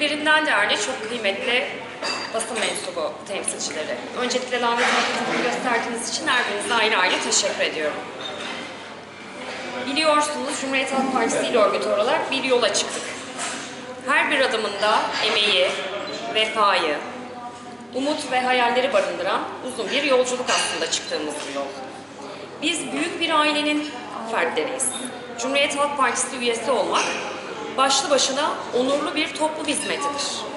birbirinden değerli, çok kıymetli basın mensubu temsilcileri. Öncelikle davet ettiğinizi gösterdiğiniz için her birinize ayrı ayrı teşekkür ediyorum. Biliyorsunuz Cumhuriyet Halk Partisi il örgütü olarak bir yola çıktık. Her bir adımında emeği, vefayı, umut ve hayalleri barındıran uzun bir yolculuk aslında çıktığımız bir yol. Biz büyük bir ailenin fertleriyiz. Cumhuriyet Halk Partisi üyesi olmak başlı başına onurlu bir toplum hizmetidir.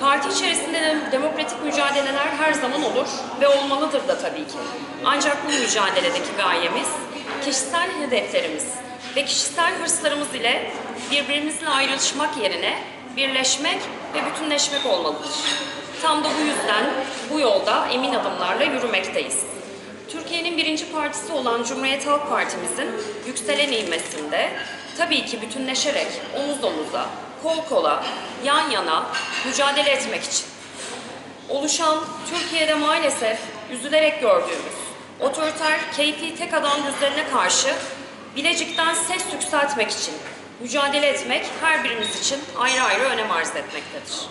Parti içerisinde de demokratik mücadeleler her zaman olur ve olmalıdır da tabii ki. Ancak bu mücadeledeki gayemiz kişisel hedeflerimiz ve kişisel hırslarımız ile birbirimizle ayrışmak yerine birleşmek ve bütünleşmek olmalıdır. Tam da bu yüzden bu yolda emin adımlarla yürümekteyiz. Türkiye'nin birinci partisi olan Cumhuriyet Halk Partimizin yükselen ivmesinde tabii ki bütünleşerek omuz omuza, kol kola, yan yana mücadele etmek için oluşan Türkiye'de maalesef üzülerek gördüğümüz otoriter, keyfi tek adam düzenine karşı Bilecik'ten ses yükseltmek için mücadele etmek her birimiz için ayrı ayrı önem arz etmektedir.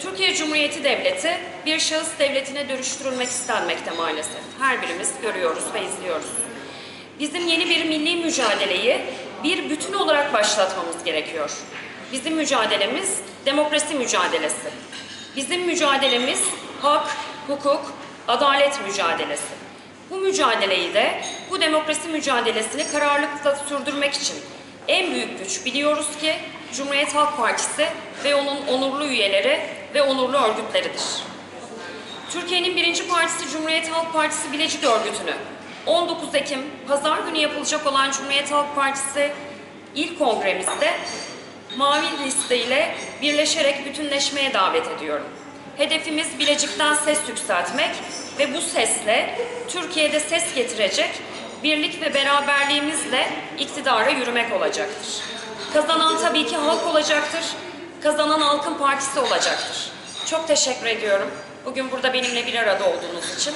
Türkiye Cumhuriyeti Devleti bir şahıs devletine dönüştürülmek istenmekte maalesef. Her birimiz görüyoruz ve izliyoruz. Bizim yeni bir milli mücadeleyi bir bütün olarak başlatmamız gerekiyor. Bizim mücadelemiz demokrasi mücadelesi. Bizim mücadelemiz hak, hukuk, adalet mücadelesi. Bu mücadeleyi de, bu demokrasi mücadelesini kararlılıkla sürdürmek için en büyük güç biliyoruz ki Cumhuriyet Halk Partisi ve onun onurlu üyeleri ve onurlu örgütleridir. Türkiye'nin birinci partisi Cumhuriyet Halk Partisi Bilecik Örgütü'nü 19 Ekim Pazar günü yapılacak olan Cumhuriyet Halk Partisi ilk kongremizde mavi liste ile birleşerek bütünleşmeye davet ediyorum. Hedefimiz Bilecik'ten ses yükseltmek ve bu sesle Türkiye'de ses getirecek birlik ve beraberliğimizle iktidara yürümek olacaktır. Kazanan tabii ki halk olacaktır. Kazanan halkın partisi olacaktır. Çok teşekkür ediyorum. Bugün burada benimle bir arada olduğunuz için.